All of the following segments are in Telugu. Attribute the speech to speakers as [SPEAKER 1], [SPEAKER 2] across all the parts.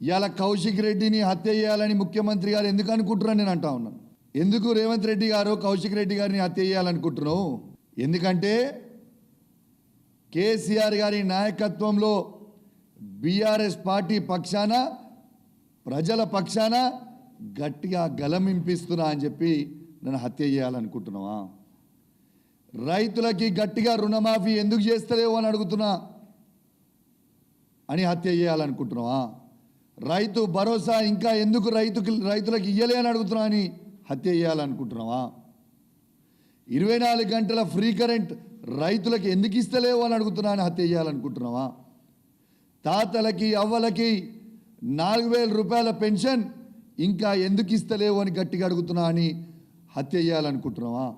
[SPEAKER 1] ఇవాళ కౌశిక్ రెడ్డిని హత్య చేయాలని ముఖ్యమంత్రి గారు ఎందుకు అనుకుంటున్నాను నేను అంటా ఉన్నాను ఎందుకు రేవంత్ రెడ్డి గారు కౌశిక్ రెడ్డి గారిని హత్య చేయాలనుకుంటున్నావు? ఎందుకంటే కేసీఆర్ గారి నాయకత్వంలో బీఆర్ఎస్ పార్టీ పక్షాన ప్రజల పక్షాన గట్టిగా గలమింపిస్తున్నా అని చెప్పి నన్ను హత్య చేయాలనుకుంటున్నావా? రైతులకి గట్టిగా రుణమాఫీ ఎందుకు చేస్తలేవు అని అడుగుతున్నా అని హత్య చేయాలనుకుంటున్నావా? రైతు భరోసా ఇంకా ఎందుకు రైతుకి రైతులకు ఇయ్యలే అని అడుగుతున్నా అని హత్య చేయాలనుకుంటున్నావా? ఇరవై నాలుగు గంటల ఫ్రీ కరెంట్ రైతులకు ఎందుకు ఇస్తలేవు అని అడుగుతున్నా అని హత్య చేయాలనుకుంటున్నావా? తాతలకి అవ్వలకి నాలుగు వేల రూపాయల పెన్షన్ ఇంకా ఎందుకు ఇస్తలేవు అని గట్టిగా అడుగుతున్నా అని హత్య చేయాలనుకుంటున్నావా?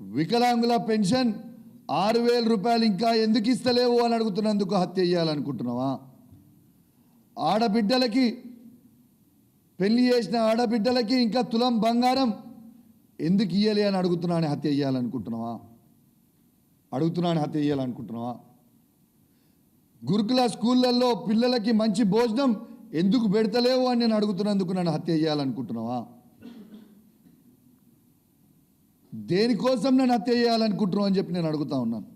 [SPEAKER 1] వికలాంగుల పెన్షన్ ఆరు వేల రూపాయలు ఇంకా ఎందుకు ఇస్తలేవు అని అడుగుతున్నందుకు హత్య చేయాలనుకుంటున్నావా? ఆడబిడ్డలకి పెళ్ళి చేసిన ఆడబిడ్డలకి ఇంకా తులం బంగారం ఎందుకు ఇయ్యలే అని అడుగుతున్నాను హత్య చేయాలనుకుంటున్నావా? అడుగుతున్నాను హత్య చేయాలనుకుంటున్నావా? గురుకుల స్కూళ్ళల్లో పిల్లలకి మంచి భోజనం ఎందుకు పెడతలేవు అని నేను అడుగుతున్నందుకు నన్ను హత్య చేయాలనుకుంటున్నావా? దేనికోసం నన్ను హత్య చేయాలనుకుంటున్నావు అని చెప్పి నేను అడుగుతా ఉన్నాను.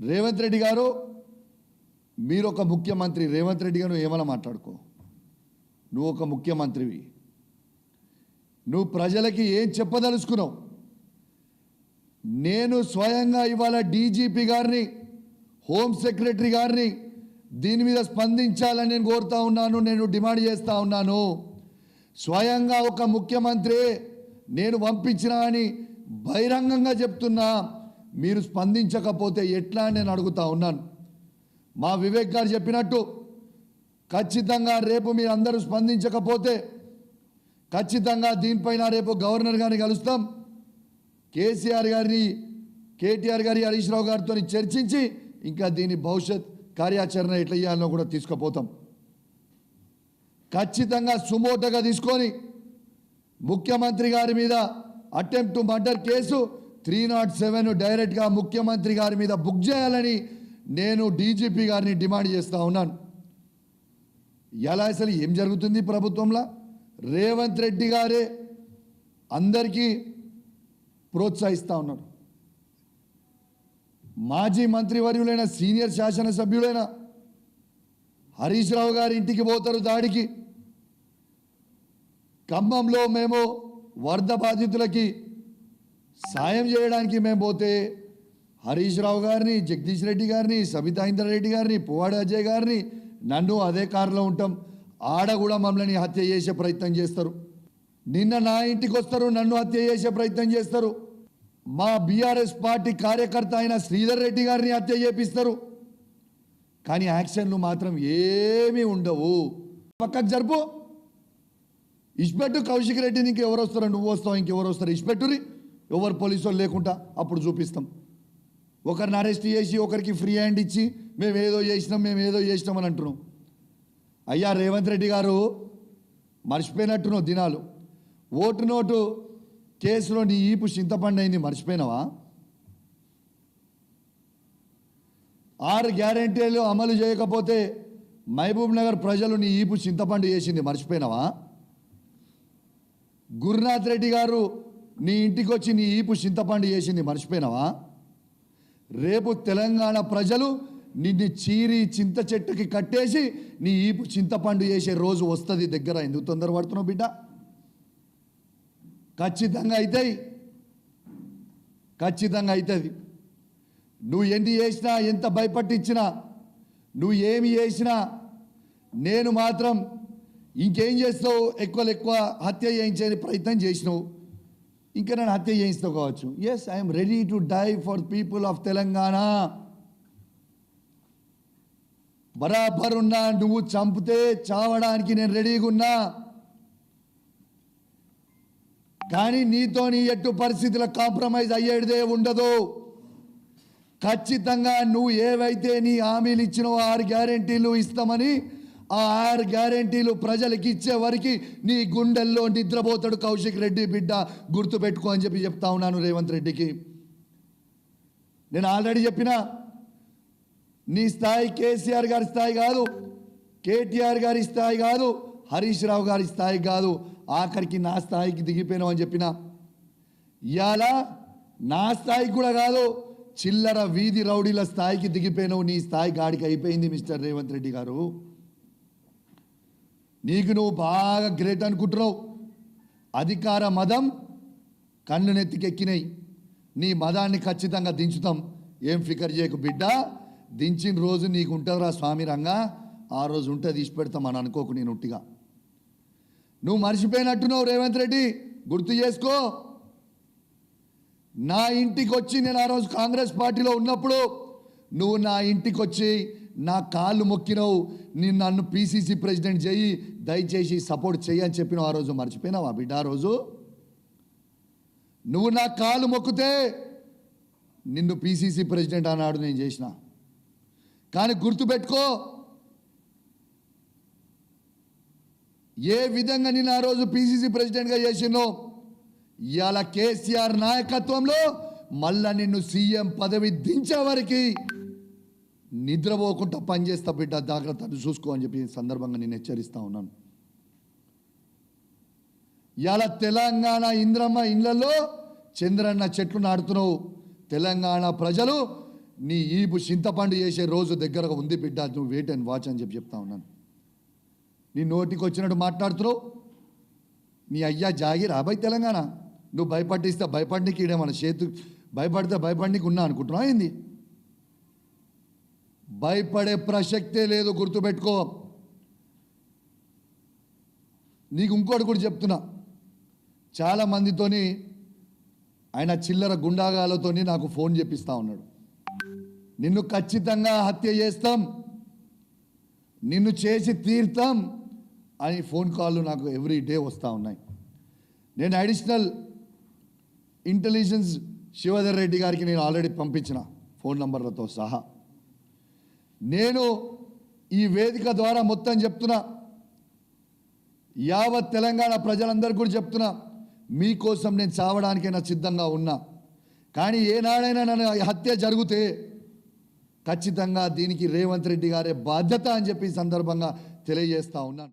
[SPEAKER 1] రేవంత్ రెడ్డి గారు మీరు ఒక ముఖ్యమంత్రి రేవంత్ రెడ్డి గారు ఏమైనా మాట్లాడుకో. నువ్వు ఒక ముఖ్యమంత్రివి. నువ్వు ప్రజలకి ఏం చెప్పదలుచుకున్నావు. నేను స్వయంగా ఇవాళ డీజీపీ గారిని హోమ్ సెక్రటరీ గారిని దీని మీద స్పందించాలని నేను కోరుతా ఉన్నాను నేను డిమాండ్ చేస్తూ ఉన్నాను. స్వయంగా ఒక ముఖ్యమంత్రి నేను పంపించిన అని బహిరంగంగా చెప్తున్నా మీరు స్పందించకపోతే ఎట్లా అని నేను అడుగుతా ఉన్నాను. మా వివేక్ గారు చెప్పినట్టు ఖచ్చితంగా రేపు మీరు అందరూ స్పందించకపోతే ఖచ్చితంగా దీనిపైన రేపు గవర్నర్ గారిని కలుస్తాం. కేసీఆర్ గారిని కేటీఆర్ గారి హరీష్ రావు గారితో చర్చించి ఇంకా దీని భవిష్యత్ కార్యాచరణ ఎట్లా చేయాలనో కూడా తీసుకుపోతాం. ఖచ్చితంగా సుమోటగా తీసుకొని ముఖ్యమంత్రి గారి మీద attempt murder case three not seven డైరెక్ట్గా ముఖ్యమంత్రి గారి మీద బుక్ చేయాలని నేను డీజీపీ గారిని డిమాండ్ చేస్తూ ఉన్నాను. ఎలా అసలు ఏం జరుగుతుంది ప్రభుత్వంలో? రేవంత్ రెడ్డి గారే అందరికీ ప్రోత్సహిస్తూ ఉన్నాడు. మాజీ మంత్రివర్యులైన సీనియర్ శాసనసభ్యులైన హరీష్ రావు గారి ఇంటికి పోతారు దాడికి. ఖమ్మంలో మేము వరద బాధితులకి సాయం చేయడానికి మేము పోతే హరీష్ రావు గారిని జగదీష్ రెడ్డి గారిని సబితా ఇందర్ రెడ్డి గారిని పువ్వాడ అజయ్ గారిని నన్ను అదే కారులో ఉంటాం. ఆడ కూడా మమ్మల్ని హత్య చేసే ప్రయత్నం చేస్తారు. నిన్న నా ఇంటికి వస్తారు నన్ను హత్య చేసే ప్రయత్నం చేస్తారు. మా బీఆర్ఎస్ పార్టీ కార్యకర్త అయిన శ్రీధర్ రెడ్డి గారిని హత్య చేపిస్తారు. కానీ యాక్షన్లు మాత్రం ఏమీ ఉండవు. పక్కకు జరుపు. ఇష్పెట్టు కౌశిక్ రెడ్డి ఇంకెవరు వస్తారు నువ్వు వస్తావు ఇంకెవరు వస్తారు. ఇష్పెట్టురి ఎవరు పోలీసు వాళ్ళు లేకుండా అప్పుడు చూపిస్తాం. ఒకరిని అరెస్ట్ చేసి ఒకరికి ఫ్రీ హ్యాండ్ ఇచ్చి మేము ఏదో చేసినాం మేము ఏదో చేసినాం అని అంటున్నాం. అయ్యా రేవంత్ రెడ్డి గారు మర్చిపోయినట్టున్నావు దినాలు. ఓటు నోటు కేసులో నీ ఈపు చింతపండు అయింది మర్చిపోయినావా? ఆరు గ్యారెంటీలు అమలు చేయకపోతే మహబూబ్ నగర్ ప్రజలు నీ ఈపు చింతపండు చేసింది మర్చిపోయినావా? గురునాథ్ రెడ్డి గారు నీ ఇంటికి వచ్చి నీ ఈపు చింతపండు చేసింది మర్చిపోయినావా? రేపు తెలంగాణ ప్రజలు నిన్ను చీరి చింత చెట్టుకి కట్టేసి నీ ఈపు చింతపండు చేసే రోజు వస్తుంది దగ్గర. ఎందుకు తొందరపడుతున్నావు బిడ్డ? ఖచ్చితంగా అవుతాయి ఖచ్చితంగా అవుతుంది నువ్వు ఎన్ని చేసినా ఎంత భయపట్టించినా నువ్వు ఏమి చేసినా నేను మాత్రం ఇంకేం చేస్తావు? ఎక్కువ ఎక్కువ హత్య చేయించే ప్రయత్నం చేసినావు. ఇంకా నన్ను హత్య చేయించుకోవచ్చు yes I'm ready to die for people of Telangana బరాబర్ ఉన్నా నువ్వు చంపితే చావడానికి నేను రెడీగా ఉన్నా. కానీ నీతో నీ ఎట్టు పరిస్థితుల కాంప్రమైజ్ అయ్యేదే ఉండదు. ఖచ్చితంగా నువ్వు ఏవైతే నీ హామీలు ఇచ్చినవో ఆరు గ్యారెంటీలు ఇస్తామని ఆ ఆరు గ్యారెంటీలు ప్రజలకు ఇచ్చే వరకు నీ గుండెల్లో నిద్రపోతాడు కౌశిక్ రెడ్డి బిడ్డ. గుర్తుపెట్టుకో అని చెప్పి చెప్తా ఉన్నాను రేవంత్ రెడ్డికి. నేను ఆల్రెడీ చెప్పిన నీ స్థాయి కేసీఆర్ గారి స్థాయి కాదు కేటీఆర్ గారి స్థాయి కాదు హరీష్ రావు గారి స్థాయి కాదు. ఆఖరికి నా స్థాయికి దిగిపోయినావు అని చెప్పిన. ఇవాళ నా స్థాయికి కూడా కాదు చిల్లర వీధి రౌడీల స్థాయికి దిగిపోయినావు. నీ స్థాయి గాడికి అయిపోయింది మిస్టర్ రేవంత్ రెడ్డి గారు. నీకు నువ్వు బాగా గ్రేట్ అనుకుంటున్నావు. అధికార మదం కళ్ళు నెత్తికెక్కినాయి నీ మదాన్ని ఖచ్చితంగా దించుతాం. ఏం ఫికర్ చేయకు బిడ్డ. దించిన రోజు నీకు ఉంటుందిరా స్వామి రంగా. ఆ రోజు ఉంటే తీసి పెడతాం అని అనుకోకు నేను ఉట్టిగా. నువ్వు మర్చిపోయినట్టున్నావు రేవంత్ రెడ్డి. గుర్తు చేసుకో. నా ఇంటికి వచ్చి నేను ఆ రోజు కాంగ్రెస్ పార్టీలో ఉన్నప్పుడు నువ్వు నా ఇంటికి వచ్చి నా కాళ్ళు మొక్కినావు నేను నన్ను పీసీసీ ప్రెసిడెంట్ చెయ్యి దయచేసి సపోర్ట్ చెయ్యి అని చెప్పినావు ఆ రోజు మర్చిపోయినావా బిడ్డ ఆ రోజు? నువ్వు నా కాలు మొక్కితే నిన్ను పీసీసీ ప్రెసిడెంట్ అన్నాడు నేను చేసిన. కానీ గుర్తుపెట్టుకో ఏ విధంగా నేను ఆ రోజు పీసీసీ ప్రెసిడెంట్గా చేసినో ఇవాళ కేసీఆర్ నాయకత్వంలో మళ్ళా నిన్ను సీఎం పదవి దించే వరకు నిద్రపోకుండా పనిచేస్తా బిడ్డ జాగ్రత్తలు చూసుకో అని చెప్పి సందర్భంగా నేను హెచ్చరిస్తా ఉన్నాను. ఇలా తెలంగాణ ఇంద్రమ్మ ఇండ్లలో చంద్రన్న చెట్లు నాడుతున్నావు తెలంగాణ ప్రజలు నీ ఈపు చింతపండు చేసే రోజు దగ్గరగా ఉంది బిడ్డ నువ్వు వెయిట్ అండ్ వాచ్ అని చెప్పి చెప్తా ఉన్నాను. నీ నోటికి వచ్చినట్టు మాట్లాడుతున్నావు. నీ అయ్యా జాగి రాబాయి తెలంగాణ. నువ్వు భయపట్టిస్తే భయపడికి ఈడే మన చేతు భయపడితే భయపడికి ఉన్నా అనుకుంటున్నావు ఏంది? భయపడే ప్రసక్తే లేదు గుర్తుపెట్టుకో. నీకు ఇంకోటి కూడా చెప్తున్నా. చాలా మందితోని ఆయన చిల్లర గుండాగాలతోని నాకు ఫోన్ చెప్పిస్తా ఉన్నాడు. నిన్ను ఖచ్చితంగా హత్య చేస్తాం నిన్ను చేసి తీర్తాం అని ఫోన్ కాల్లు నాకు ఎవ్రీ డే వస్తూ ఉన్నాయి. నేను అడిషనల్ ఇంటెలిజెన్స్ శివధర్ రెడ్డి గారికి నేను ఆల్రెడీ పంపించిన ఫోన్ నంబర్లతో సహా. నేను ఈ వేదిక ద్వారా మొత్తం చెప్తున్నా. యావత్ తెలంగాణ ప్రజలందరికీ కూడా చెప్తున్నా మీకోసం నేను చావడానికైనా సిద్ధంగా ఉన్నా. కానీ ఏనాడైనా నన్ను హత్య జరిగితే ఖచ్చితంగా దీనికి రేవంత్ రెడ్డి గారే బాధ్యత అని చెప్పి సందర్భంగా తెలియజేస్తా ఉన్నాను.